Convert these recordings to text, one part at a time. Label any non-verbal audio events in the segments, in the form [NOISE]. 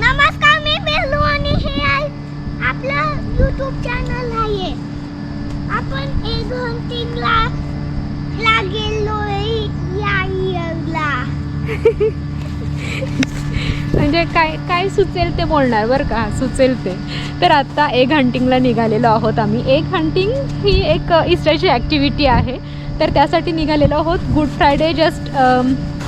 नमस्कार मी बेलू आणि हे आहे आपलं यूट्यूब चॅनल आहे. आपण एक हंटिंगला ला गेलोय या इयरला म्हणजे काय काय सुचेल ते बोलणार बरं का? सुचेल ते. तर आत्ता एक हंटिंगला निघालेलो आहोत आम्ही. एक हंटिंग ही एक uh, इस्टरची ॲक्टिव्हिटी आहे. तर त्यासाठी निघालेलो आहोत. गुड फ्रायडे जस्ट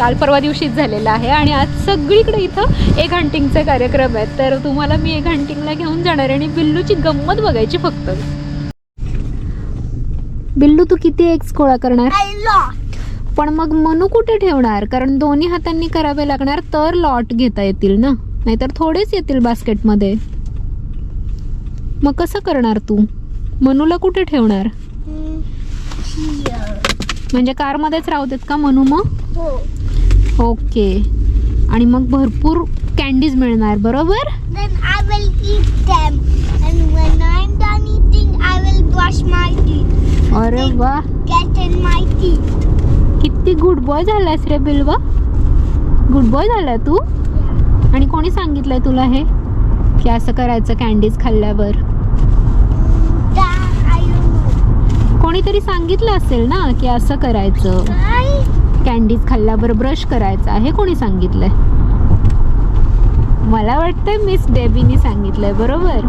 काल परवा दिवशीच झालेला आहे आणि आज सगळीकडे इथं एक हंटिंगचे कार्यक्रम आहेत. तर तुम्हाला मी एक हंटिंगला घेऊन जाणार आहे आणि बिल्लूची गंमत बघायची फक्त. बिल्लू तू किती एग्स गोळा करणार. पण मग मनू कुठे ठेवणार? कारण दोन्ही हातांनी करावे लागणार तर लॉट घेता येतील ना? नाहीतर थोडेच येतील बास्केटमध्ये. मग कसं करणार तू? मनूला कुठे ठेवणार? Here. म्हणजे कारमध्येच राहू देत का मनू मग? हो. ओके आणि मग भरपूर कॅन्डीज मिळणार बरोबर Then I will eat them. And when I'm done eating, I will brush my teeth. अरे वा Get in my teeth. किती गुड बॉय झालायस रे बिल्वा गुड बॉय झालाय तू आणि कोणी सांगितलंय तुला हे की असं करायचं कॅन्डीज खाल्ल्यावर That I don't know. कोणीतरी सांगितलं असेल ना की असं करायचं Why? कॅन्डीज खाल्ल्यावर ब्रश करायचा हे कोणी सांगितलंय? मला वाटतंय मिस डेबीनी सांगितलंय बरोबर?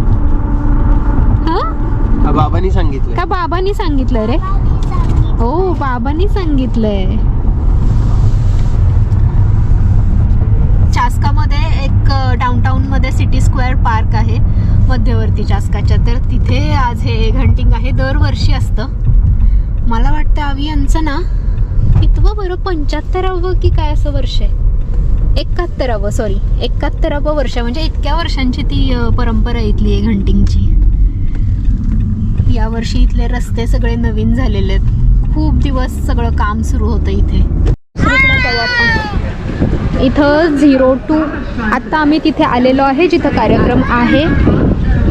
हा? बाबांनी सांगितलं का बाबांनी सांगितलं रे? हो बाबांनी सांगितलंय. चास्कामध्ये एक डाऊनटाऊन मध्ये सिटी स्क्वेअर पार्क आहे मध्यवर्ती चास्काच्या. तर तिथे आज हे घंटिंग आहे दरवर्षी असतं. मला वाटतं आवी यांचं ना कितवं बरं पंच्याहत्तरावं की काय असं वर्ष आहे? एकाहत्तरावं सॉरी एकाहत्तरावं वर्ष. म्हणजे इतक्या वर्षांची ती परंपरा इथली आहे घंटिंगची. यावर्षी इथले रस्ते सगळे नवीन झालेले आहेत. खूप दिवस सगळं काम सुरू होतं इथे. इथं झिरो टू आत्ता आम्ही तिथे आलेलो आहे जिथं कार्यक्रम आहे.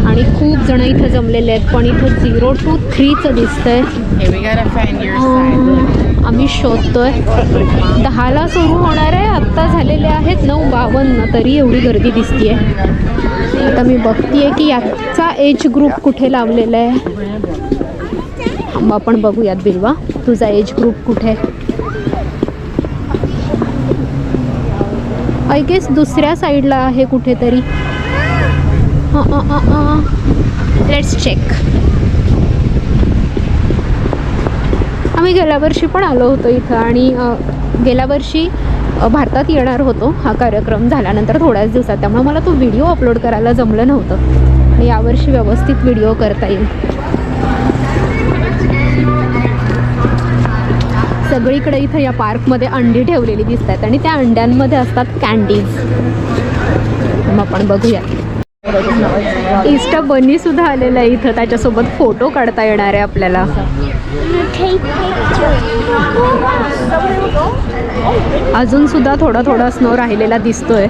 आणि खूप जण इथं जमलेले आहेत पण इथं झिरो टू थ्रीचं दिसतंय. आम्ही शोधतोय. दहाला सुरू होणार आहे आत्ता झालेले आहेत नऊ बावन्न तरी एवढी गर्दी दिसतीये. आता मी बघतीये की याचा एज ग्रुप कुठे लावलेला आहे. मग आपण बघूयात बिलवा तुझा एज ग्रुप कुठे? आय गेस दुसऱ्या साईडला आहे कुठेतरी. लेट्स चेक आम्ही गेल्या वर्षी पण आलो होतो इथं आणि गेल्या वर्षी भारतात येणार होतो हा कार्यक्रम झाल्यानंतर थोड्याच दिवसात. त्यामुळे मला तो व्हिडिओ अपलोड करायला जमलं नव्हतं. आणि यावर्षी व्यवस्थित व्हिडिओ करता येईल. सगळीकडे इथं या पार्कमध्ये अंडी ठेवलेली दिसत आहेत आणि त्या अंड्यांमध्ये असतात कॅन्डीज मग आपण बघूया. इस्टा बनी सुद्धा आलेला आहे इथं. त्याच्यासोबत फोटो काढता येणार आहे आपल्याला. अजून सुद्धा थोडा थोडा स्नो राहिलेला दिसतोय.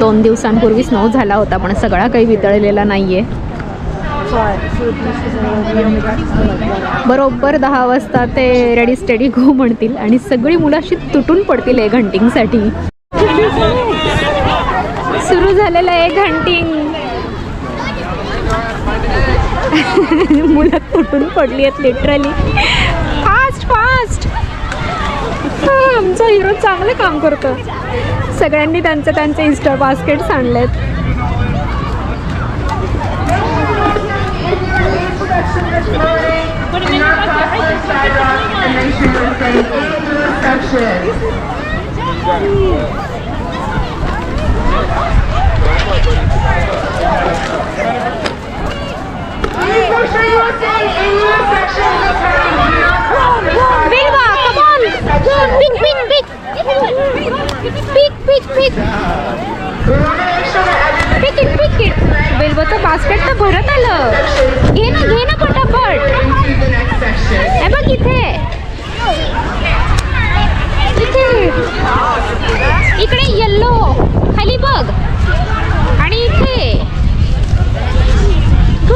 दोन दिवसांपूर्वी स्नो झाला होता पण सगळा काही वितळलेला नाहीये. बरोबर दहा वाजता ते रेडी स्टेडी गो म्हणतील आणि सगळी मुलं अशी तुटून पडतील एक घंटिंगसाठी सुरू झालेलं आहे घंटिंग [LAUGHS] मुलं तुटून पडली आहेत लिटरली फास्ट फास्ट आमचा हिरो चांगलं काम करतो. सगळ्यांनी त्यांचं त्यांचे इन्स्टा बास्केट्स आणलेत Bilva come on pick pick pick pick pick pick pick it pick it बिलवाचं basket तर भरत आलं घे ना घे ना पटापट हे बघ इथे इथे इकडे येल्लो खाली बघ आणि इथे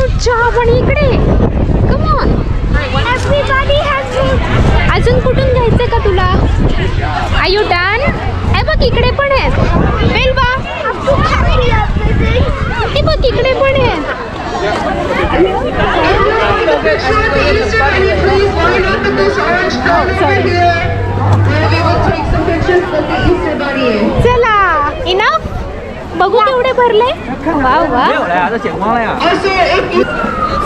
फ्रूट चहा पण इकडे. कमॉन अजून कुठून घ्यायचंय का तुला? आय यू डन आहे बघ इकडे पण आहे. बेलबा हे बघ इकडे पण आहे. चला. बघू केवढे भरले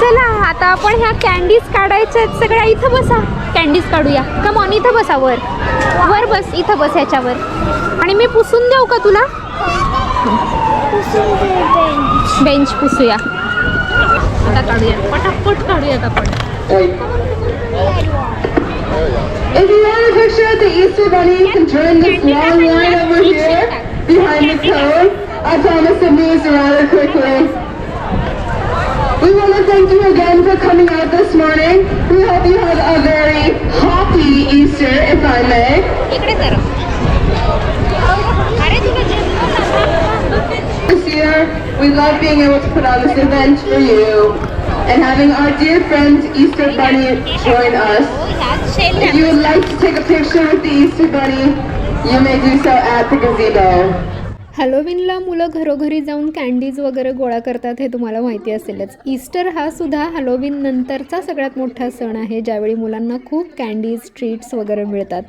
चला आता आपण ह्या कॅन्डीज काढायच्या सगळ्या इथं बसा कॅन्डीज काढूया कम ऑन इथं बसा वर वर बस इथं बस ह्याच्यावर आणि मी पुसून देऊ का तुला बेंच पुसूया आता काढूया पटापट काढूयात आपण If you want a picture of the Easter Bunny, you can join this long line over here behind the cone. I promise to move rather quickly. We want to thank you again for coming out this morning. We hope you have a very happy Easter, if I may. This year, we love being able to put on this event for you and having our dear friend Easter Bunny join us. If you would like to take a picture with the Easter Bunny, you may do so at the gazebo. हॅलोविनला मुलं घरोघरी जाऊन candies वगैरे गोळा करतात हे तुम्हाला माहिती असेलच. ईस्टर हा सुद्धा हॅलोविन नंतरचा सगळ्यात मोठा सण आहे ज्यावेळी मुलांना खूप कँडीज ट्रीट्स वगैरे मिळतात.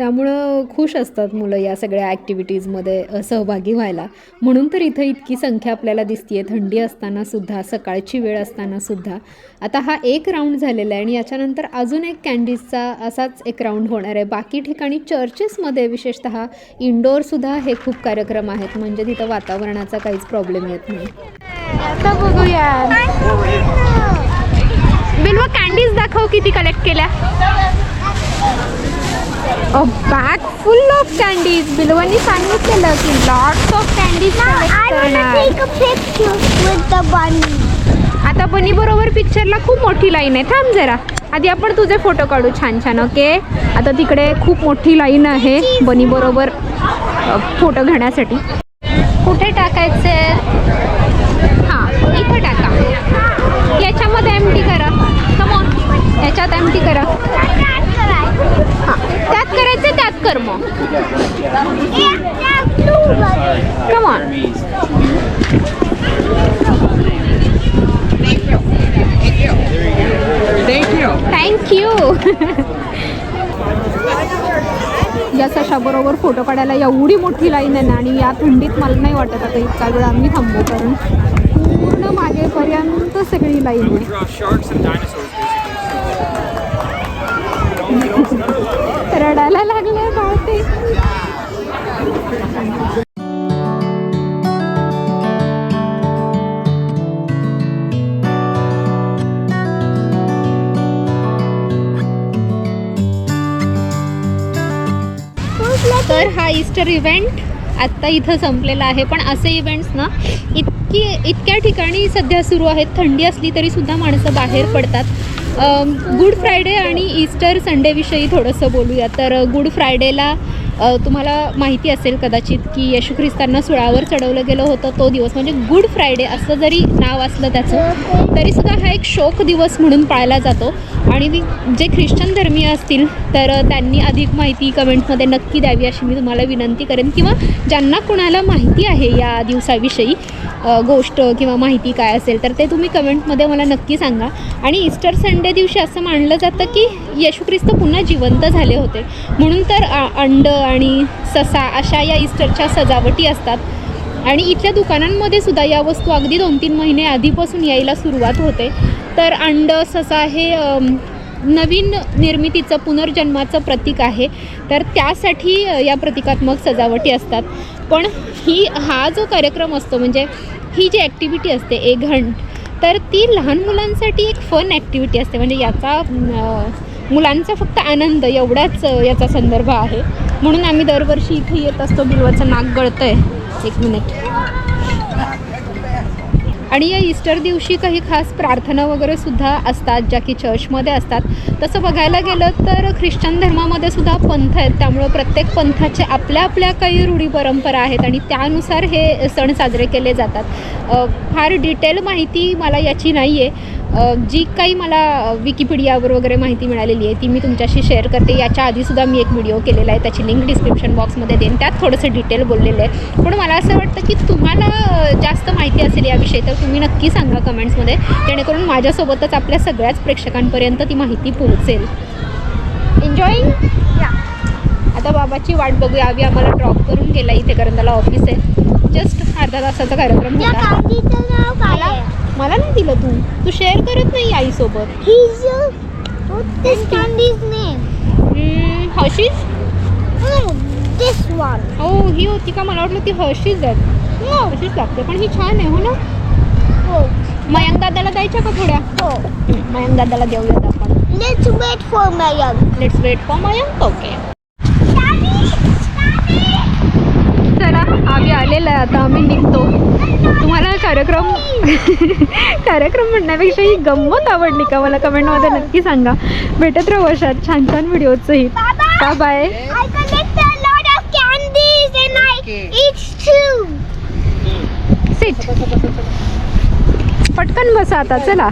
त्यामुळं खुश असतात मुलं या सगळ्या ॲक्टिव्हिटीजमध्ये सहभागी व्हायला. म्हणून तर इथं इतकी संख्या आपल्याला दिसतीये. थंडी असताना सुद्धा सकाळची वेळ असताना सुद्धा. आता हा एक राऊंड झालेला आहे आणि याच्यानंतर अजून एक कॅन्डीजचा असाच एक राऊंड होणार आहे. बाकी ठिकाणी चर्चेसमध्ये विशेषतः इनडोअरसुद्धा हे खूप कार्यक्रम आहेत. म्हणजे तिथं वातावरणाचा काहीच प्रॉब्लेम येत नाही. आता बघूया. बिलवा कॅन्डीज दाखव किती कलेक्ट केल्या. बॅग फुल ऑफ कॅन्डीज बिलवानी सांगितलेलं की lots of I wanna take a picture with the bunny. आता बनी बरोबर पिक्चरला खूप मोठी लाईन आहे. थांब जरा. आधी आपण तुझे फोटो काढू छान छान ओके आता तिकडे खूप मोठी लाईन आहे बनी बरोबर फोटो घेण्यासाठी. कुठे टाकायचे हां इथं टाका याच्यामध्ये एम टी करा कमॉन याच्यात एम टी करा हां त्यात करायचं त्यात कर मग कमॉन Thank you. थँक्यू [LAUGHS] या सशाबरोबर फोटो काढायला एवढी मोठी लाईन आहे ना आणि या थंडीत मला नाही वाटत आता इतका वेळ आम्ही थांबू कारण पूर्ण मागेपर्यंत सगळी लाईन आहे. रडायला लागले बाळते ईस्टर इव्हेंट आत्ता इथं संपलेला आहे. पण असे इव्हेंट्स ना इतकी इतक्या ठिकाणी सध्या सुरू आहेत. थंडी असली तरी सुद्धा माणसं बाहेर पडतात. गुड फ्रायडे आणि ईस्टर संडेविषयी थोडंसं बोलूया. तर गुड फ्रायडेला तुम्हाला माहिती असेल कदाचित की येशू ख्रिस्तांना सुळावर चढवलं गेलं होतं तो दिवस. म्हणजे गुड फ्रायडे असं जरी नाव असलं त्याचं तरीसुद्धा हा एक शोक दिवस म्हणून पाळला जातो. आणि जे ख्रिश्चन धर्मीय असतील तर त्यांनी अधिक माहिती कमेंटमध्ये नक्की द्यावी अशी मी तुम्हाला विनंती करेन. किंवा ज्यांना कुणाला माहिती आहे या दिवसाविषयी गोष्ट किंवा माहिती काय असेल तर ते तुम्ही कमेंटमध्ये मला नक्की सांगा. आणि ईस्टर संडे दिवशी असं मानलं जातं की येशू ख्रिस्त पुन्हा जिवंत झाले होते. म्हणून तर अंड आणि ससा अशा या ईस्टरच्या सजावटी असतात. आणि इथल्या दुकानांमध्ये सुद्धा या वस्तू अगदी दोन तीन महिने आधीपासून यायला सुरुवात होते. तर अंड ससा हे नवीन निर्मितीचं पुनर्जन्माचं प्रतीक आहे. तर त्यासाठी या प्रतिकात्मक सजावटी असतात. पण ही हा जो कार्यक्रम असतो म्हणजे ही जी ॲक्टिव्हिटी असते एक घंट तर ती लहान मुलांसाठी एक फन ॲक्टिव्हिटी असते. म्हणजे याचा मुलांचा फक्त आनंद एवढाच याचा संदर्भ आहे. म्हणून आम्ही दरवर्षी इथे येत असतो. बिलवाचं नाक गळतं आहे एक मिनिट. आणि या ईस्टर दिवशी काही खास प्रार्थना वगैरे सुद्धा असतात ज्या की चर्चमध्ये असतात. तसं बघायला गेलं तर ख्रिश्चन धर्मामध्ये सुद्धा पंथ आहेत. त्यामुळं प्रत्येक पंथाचे आपल्या आपल्या काही रूढी परंपरा आहेत आणि त्यानुसार हे सण साजरे केले जातात. फार डिटेल माहिती मला याची नाही आहे जी काही मला विकिपीडियावर वगैरे माहिती मिळालेली आहे ती मी तुमच्याशी शेअर करते. याच्या आधीसुद्धा मी एक व्हिडिओ केलेला आहे त्याची लिंक डिस्क्रिप्शन बॉक्समध्ये देईन. त्यात थोडंसं डिटेल बोललेलं आहे. पण मला असं वाटतं की तुम्हाला जास्त माहिती असेल याविषयी तर तुम्ही नक्की सांगा कमेंट्समध्ये जेणेकरून माझ्यासोबतच आपल्या सगळ्याच प्रेक्षकांपर्यंत ती माहिती पोहोचेल. एन्जॉईंग या आता बाबाची वाट बघूया. आम्ही आम्हाला ड्रॉप करून गेला इथे कारण त्याला ऑफिस आहे. जस्ट अर्धा तासाचा कार्यक्रम या होता. मला नाही दिलं तू. तू शेअर करत नाही आईसोबत. One. हो ही होती का? मला वाटलं ती हशीच आहे हो हशीच लागते पण ही छान आहे हो ना? Oh, मयंक दादाला द्यायच्या का थोड्या? oh. मयंक दादाला देऊयात आपण. Let's wait for Mayam. Let's wait for Mayank okay Daddy, Daddy. चला आम्ही आलेला आहे आता आम्ही निघतो तुम्हाला हा कार्यक्रम [LAUGHS] कार्यक्रम म्हणण्यापेक्षा ही गंमत आवडली का मला कमेंटमध्ये नक्की सांगा. भेटत राहू अशात छान छान व्हिडिओचंही का बाय सीट पटकन बसा आता चला.